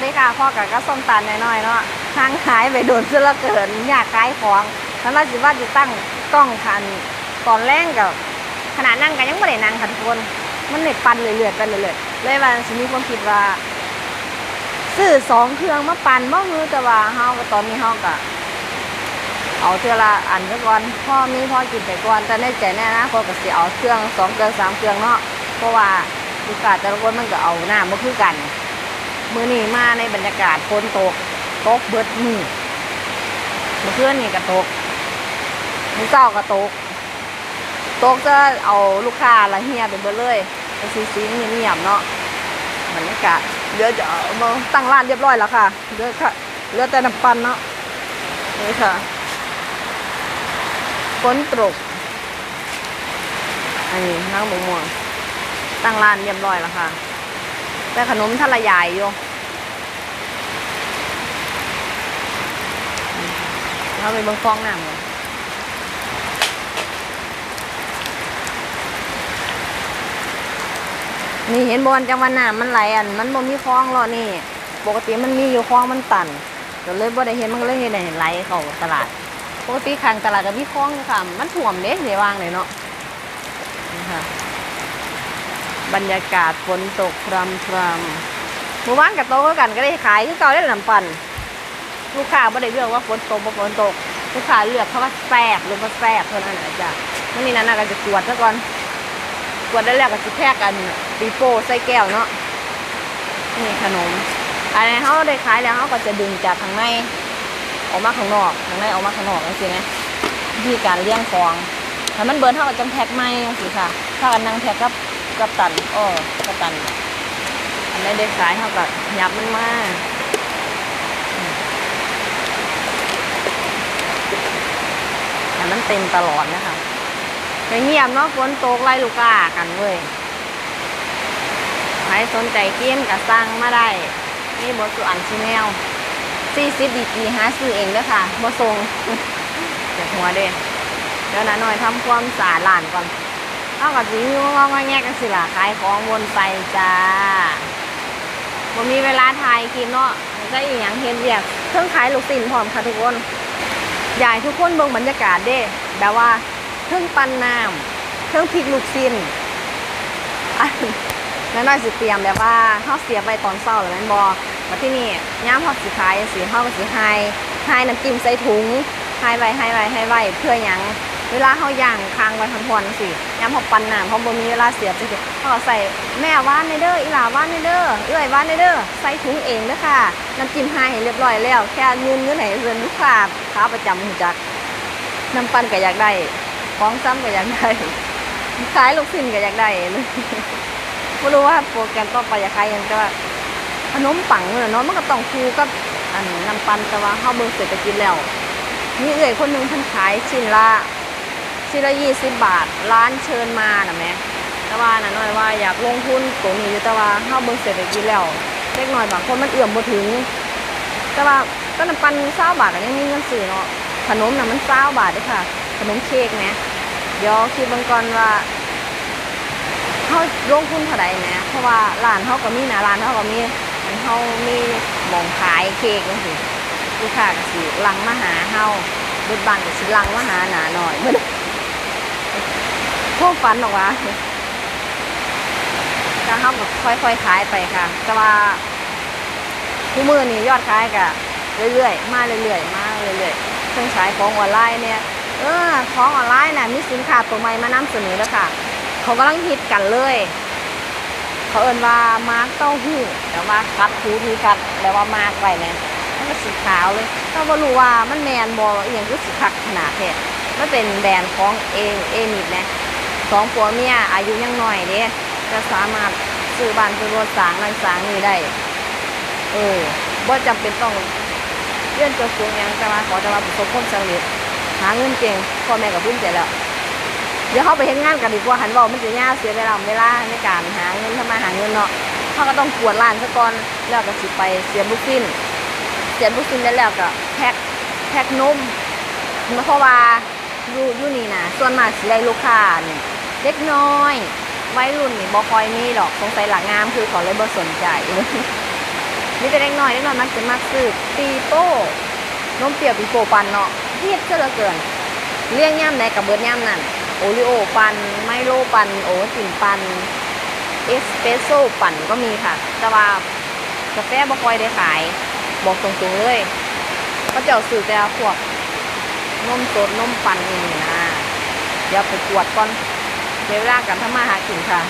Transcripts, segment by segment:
วัสดีค่ะพ่อกับก็ส้มตาลน้อยๆเนาะห่างหายไปโดนเสื้อละเกินอยากขายของแล้วเราสิว่าจะตั้งกล้องคันตอนแรกกับขนาดนั่งกันยังไม่ได้นั่งค่ะทุกคนมันเลยปั่นเรื่อยๆไปเรื่อยๆเลยว่าสิมีความคิดว่าซื้อสองเครื่องมาปั่นบ่คือแต่ว่าเฮาก็ตอนนี้เฮาก็เอาเทื่อละอันซะก่อนพ่อมีพ่อกินไปก่อนแต่ในใจแน่นะพ่อก็สิเอาเครื่องสองเครื่องสามเครื่องเนาะเพราะว่าลูกค้าแต่ละคนมันก็เอาหน้าบ่คือกัน มื้อนี้มาในบรรยากาศฝนตกตกเบิดมือเมื่อคืนนี่ก็ตกมือเช้าก็ตกตกจะเอาลูกค้าละเฮียไปเบิดเลยก็สิสิเงียบๆเนาะบรรยากาศเดี๋ยวจะมาตั้งร้านเรียบร้อยแล้วค่ะเหลือค่ะเหลือแต่น้ำปันเนาะนี่ค่ะฝนตกอันนี้นั่งหมูม่วงตั้งร้านเรียบร้อยแล้วค่ะ แต่ขนมทะละยายอยู่เราไปเบิ่งฟองน้ำก่อนนี่เห็นบอลจังวะน้ำมันไหลอัน มันบ่มีคลองหรอนี่ ปกติมันมีอยู่คลองมันตันก็เลยบ่ได้เห็นมันก็เลยเห็นได้เห็นไหลเข้าตลาด ปกติข้างตลาดก็มีคลองค่ะ มันท่วมเด้เสียวางเลยเนาะนี่ค่ะ บรรยากาศฝนตกพรำพรำหมู่บ้านกับโตก็กันก็ได้ขายคือเก่าได้ลำปันลูกค้าไม่ได้เลือกว่าฝนตกบ่ฝนตก ลูกค้าเลือกเขาว่าแซ่บหรือว่าแซ่บเท่านั้นนะจ๊ะมันนี่นั่นน่ะก็จะกวดซะก่อนกวดได้แล้วก็จะแพกกันปีโป้ใส่แก้วเนาะนี่ขนมอันนี้เขาได้ขายแล้วเขาก็จะดึงจากข้างในออกมาข้างนอกข้างในออกมาข้างนอกนั่นสินะวิธีการเลี้ยงของถ้ามันเบิร์นเท่ากับจังแพ็คไม่สิค่ะ ถ้ากันนั่งแพ็คกับ กับตันอ้อกับตัน อันนี้ได้ขายเท่ากับยับมันมากแต่มันเต็มตลอดนะคะเงียบเนาะฝนตกไล่ลูกค้ากันเว้ยใครสนใจเกมกับสั่งมาได้นี่บทสุอันชิแนล40ดีกีหาซื้อเองด้วยค่ะบ่ทรงเจ็บหัวเด้เดี๋ยวนะหน่อยทำความสะอาดร้านก่อน เอากับสีงงงแงกันสิล่ะขายของวนไปจ้าบ่มีเวลาถ่ายคลิปเนาะได้อีหยังเห็นเรียกเครื่องขายลูกศิลพร้อมค่ะทุกคนอยากให้ทุกคนเบิ่งบรรยากาศเด้แบบว่าเครื่องปั้นน้ำเครื่องพริกลูกศิลอันน้อยสิเตรียมแบบว่าเฮาเสียไปตอนเช้าแล้วแม่นบ่มาที่นี่ย่ามเฮาสิขายจังซี่เฮาก็สิให้ให้น้ำจิ้มใส่ถุงให้ไว้ให้ไว้ให้ไว้เพื่อหยัง เวลาเฮาย่างคางไว้ทอนๆจังซี่ย่ามเฮาปั่นน้ำเฮาบ่มีเวลาเสียบจังซี่เฮาก็ใส่แม่ว่านในเด้ออีหลาว่านในเด้อเอื้อยว่านในเด้อใส่ถุงเองเด้อค่ะน้ำจิ้มให้เรียบร้อยแล้ว แค่เงินเงินให้เพิ่นลูกค้าขาประจำฮู้จักน้ำปั่นก็อยากได้ของซ้ำก็อยากได้ขายลูกชิ้นก็อยากได้เลยไม่รู้ว่าโปรแกรมต่อไปจะใครยังจะขนมปังเนอะเนาะมันก็ต้องคูกับอันน้ำปันแต่ว่าเข้าเบิ่งเศรษฐกิจแล้วมีเอื่อยคนหนึงท่านขายชิ้นละ ชิ้นละยี่สิบบาท ร้านเชิญมาน่ะแม่แต่ว่านะน้อยว่าอยากลงทุนตัวนี้อยู่แต่ว่าเข้าเบิ่งเศรษฐกิจแล้วเล็กน้อยบางคนมันเอื้อมบ่ถึง แต่ว่าก็น้ำปันเศร้าบาทก็ยังมีเงินซื้อเนาะขนมนะมันเศร้าบาทด้วยค่ะ ขนมเค้กเนี่ยเดี๋ยวคิดบางก่อนว่าเขาลงทุนเท่าไหร่แหมเพราะว่าร้านเขาก็มีนะร้านเขาก็มีอันเขามีหมองขายเค้กจังซี่ลูกค้าก็สิลังมาหาเฮาเบิดบ้านก็สิลังมาหาหนาหน่อยเบิด พวกฝันออกว่าก็เฮาก็ค่อยๆขายไปค่ะ แต่ว่าทุกมือนี่ยอดขายก็เรื่อยๆ มาเรื่อยๆ มาเรื่อยๆเครื่องขายของออนไลน์เนี่ย เออ ของออนไลน์น่ะมีสินค้าตัวใหม่มานำเสนอแล้วค่ะ เขากำลังฮิตกันเลย เขาเอินว่ามาร์กเต้าหู้แต่ว่าคัดทูทีคัดแล้วว่ามาร์กไว้เนี่ยมันสีขาวเลยก็บ่รู้ว่ามันแมนบออย่างก็สีคักขนาดแท้มันเป็นแบรนด์ของเองเอมิดนะ สองผัวเมียอายุยังน้อยเด้จะสามารถซื้อบ้านซื้อรถสางนั่นสางนี่ได้ เออบ่จำเป็นต้องเรียนจบสูงยังแต่ว่าขอแต่ว่าประสบความสำเร็จหาเงินเก่งพ่อแม่กับพุ่มใจแล้ว เดี๋ยวเขาไปเห็นงานกันดีกว่าหันบอกมันจะยากเสียเวลาเวลาในการหาเงินทำมาหาเงินเนาะเขาก็ต้องกวดร้านซะก่อนแล้วก็สิไปเสียบลูกชิ้นเสียบลูกชิ้นได้แล้วก็แพ็คแพ็คนมเพราะว่าอยู่อยู่นี่นะส่วนมากสิได้ลูกค้านี่ เด็กน้อยวัยรุ่นนี่บ่คอยมีดอกสงสัยหลักงามคือขาเลยบ่สนใจมีแต่เล็กน้อยเล็กน้อยมักจะมักซื้อปีโป้นมเปรี้ยวปีโป้ปันเนาะเฮียดเสียเหลือเกินเลี้ยงย่ำไหนกับเบิร์ดย่ำนั่นโอริโอปันไมโลปันโอตินปันเอสเปรสโซ่ปั่นก็มีค่ะ แต่ว่ากาแฟบ่คอยได้ขาย บอกตรงๆเลยก็จะเอาสื่อแต่พวกนมสดนมปั่นนี่นะ เดี๋ยวไปกวดก่อน ในเวลาการทำมาหากินค่ะ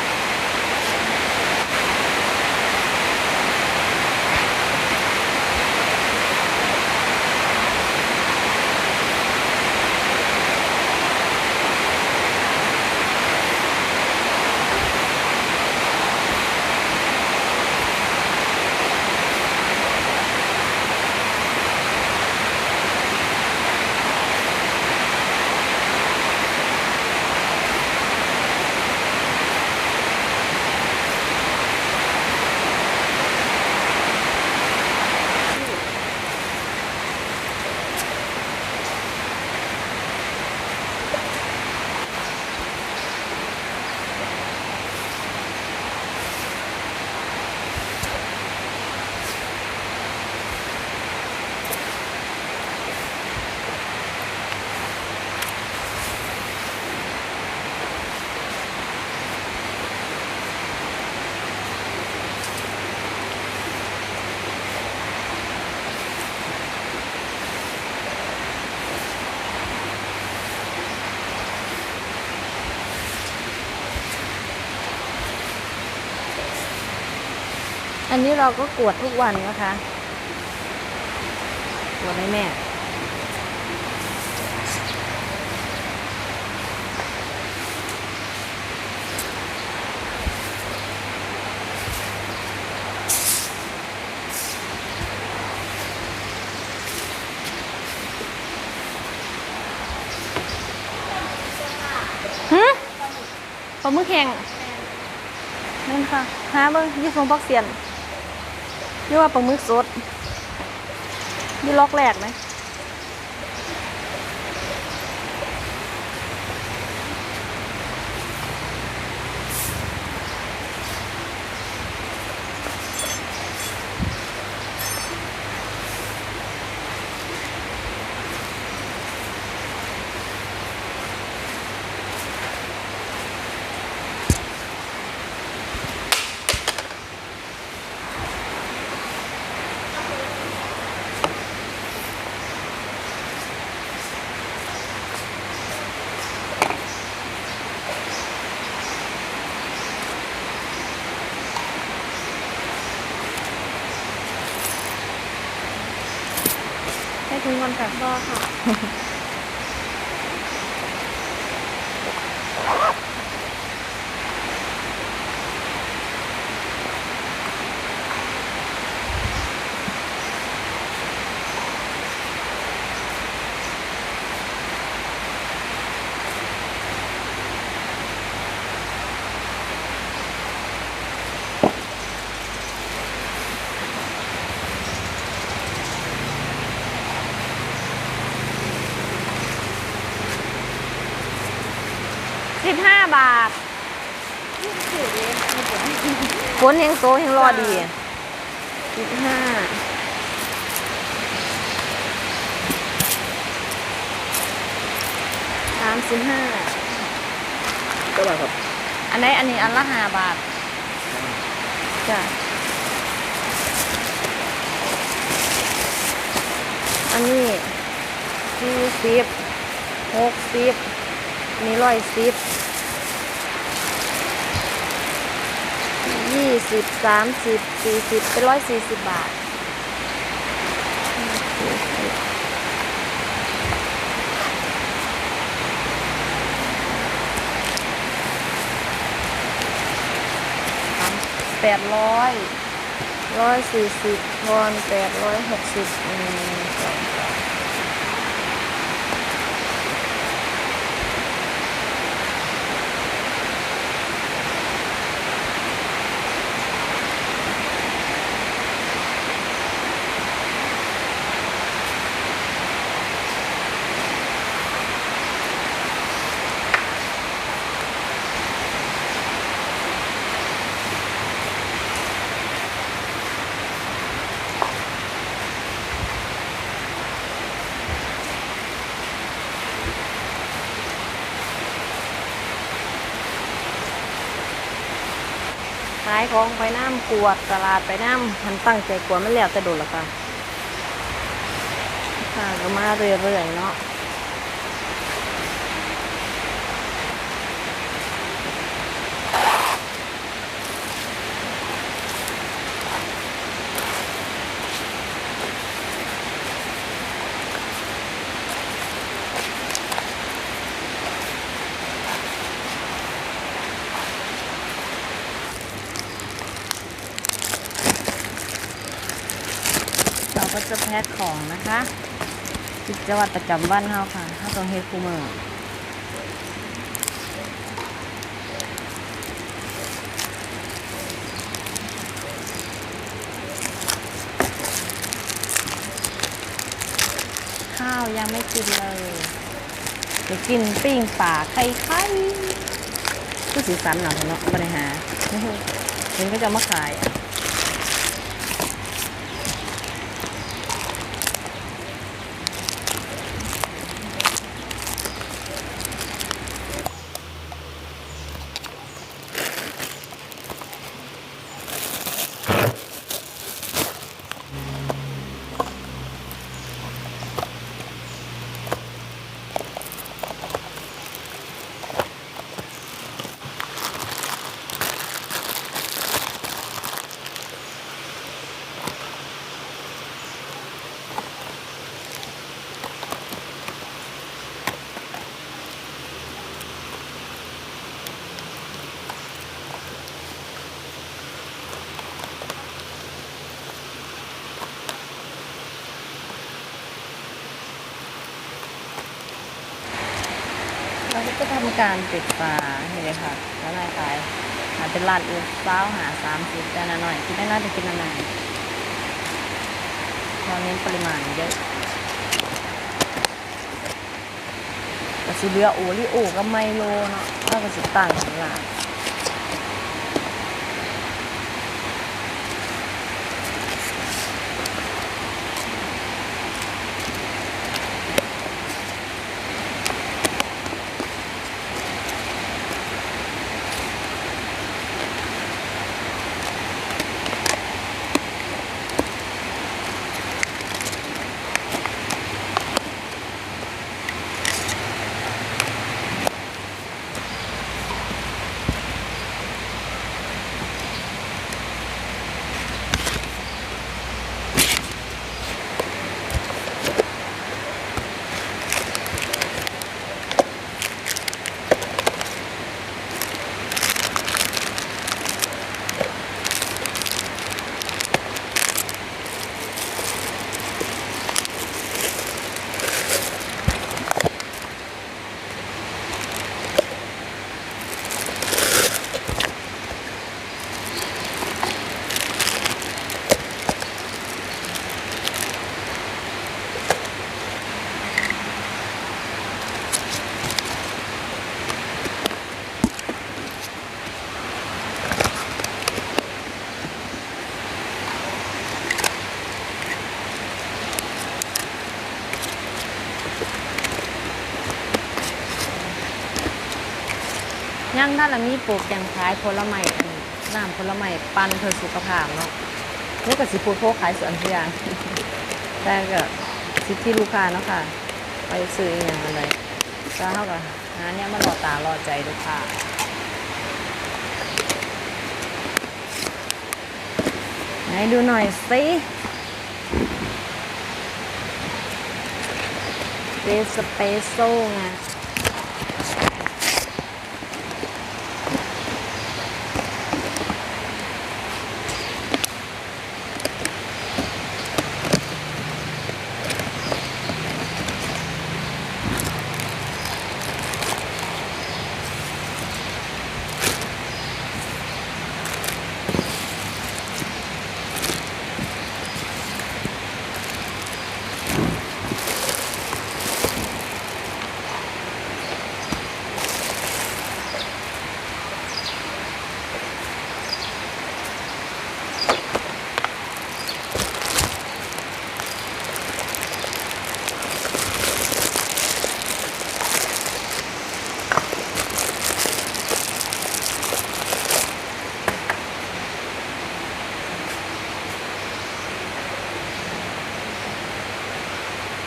อันนี้เราก็กวดทุกวันนะคะ กวดให้แม่ ฮึปลาหมึกแข็งนั่นค่ะหาเบิ้งยี่ฟงปักเสียน เรียกว่าปลาหมึกสด นี่ล็อกแรกไห มให้ถึงวันค่ะ รอค่ะ สิบห้าบาทถือเลยฝนยังโซยังรอดีสิบห้าสามสิบห้าก็ได้ครับ อันไหนอันนี้อันละห้าบาท จ้ะ อันนี้สี่สิบหกสิบอั นี้ร้อยสิบยี่สิบสามสิบสี่สิบเป็นร้อยสี่สิบบาทแปดร้อยร้อยสี่สิบทอนแปดร้อยหกสิบสายของไปน้ำกวดตลาดไปน้ำมันตั้งใจกวดมันแล้วแต่โดนละกันค่ะก็มาเรื่อยๆเนาะ จะแพ็คของนะคะกิจวัตรประจำวันเฮาค่ะเฮาต้องเฮ็ดคู่มือข้าวยังไม่กินเลยเดี๋ยวกินปิ้งป่าไข่ไข่ผู้สีสันหน่อยเนาะบริหารเห็นก็จะมาขาย ก็ทำการปิดฝานี่เลยค่ะแล้วนายขายหาเป็นลาดอื่นเซ้าหาสามสิบแต่นหน่อยกินได้น่าจะกินนานๆเราเน้นปริมาณเยอะกระสีเรือโอริโอกับไมโลเนาะแล้วก็สิตั้งหลัง ย่างด้านละมีปลูกอย่างขายผลไม้น้ำผลไม้ปันเพื่อสุขภาพเนาะนี่ก็สิพูดโพกขายสวนทุกอย่างแต่ก็สิทธิลูกค้าเนาะค่ะ ไปซื้ออย่างอะไรก็เท่ากับหานเนี่ยมารอตารอใจลูกค้าไหนดูหน่อยสิเดสเปโซ่ไง